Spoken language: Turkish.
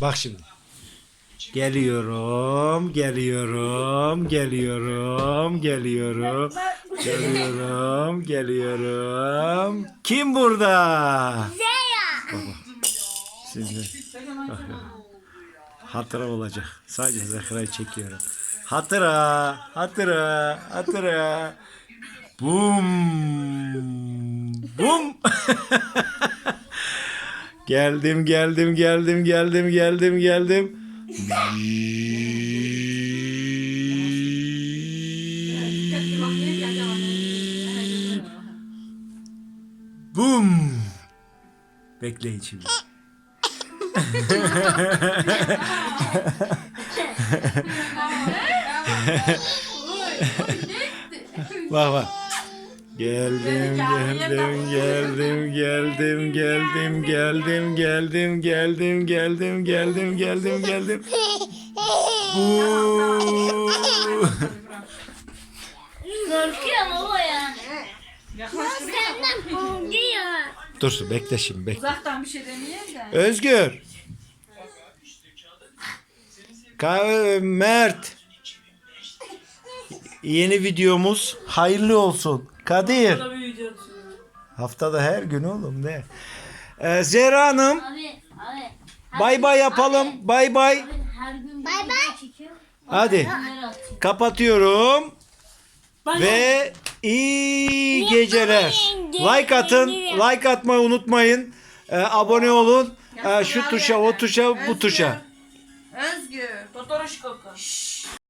Bak şimdi. Geliyorum, geliyorum, geliyorum, geliyorum, geliyorum, geliyorum. Kim burada? Zeya. Şimdi bak ya. hatıra olacak. Sadece Zehra'yı çekiyorum. Hatıra, hatıra, hatıra. Bum, bum. geldim, geldim, geldim, geldim, geldim, geldim. Bum. Bekleyin şimdi. Bak bak. Geldim, geldim, geldim, geldim, geldim, geldim, geldim, geldim, geldim, geldim, geldim, geldim. Bu. Korkuyor baba ya. Yaklaştırıyor. Senden korkuyor. Dur bekle şimdi bekle. Uzaktan bir şey demeyelim de. Özgür. Ka- Mert. Yeni videomuz hayırlı olsun. Kadir. Haftada her gün oğlum ne? Ee, Zehra Hanım Abi, abi. her bay bay yapalım. Bay bay. Abi, her gün Bay bay. Hadi kapatıyorum. Ve iyi geceler. Like atın. Like atmayı unutmayın. Ee, abone olun. Ee, şu tuşa, o tuşa, bu tuşa. Özgür. Totoroş koku.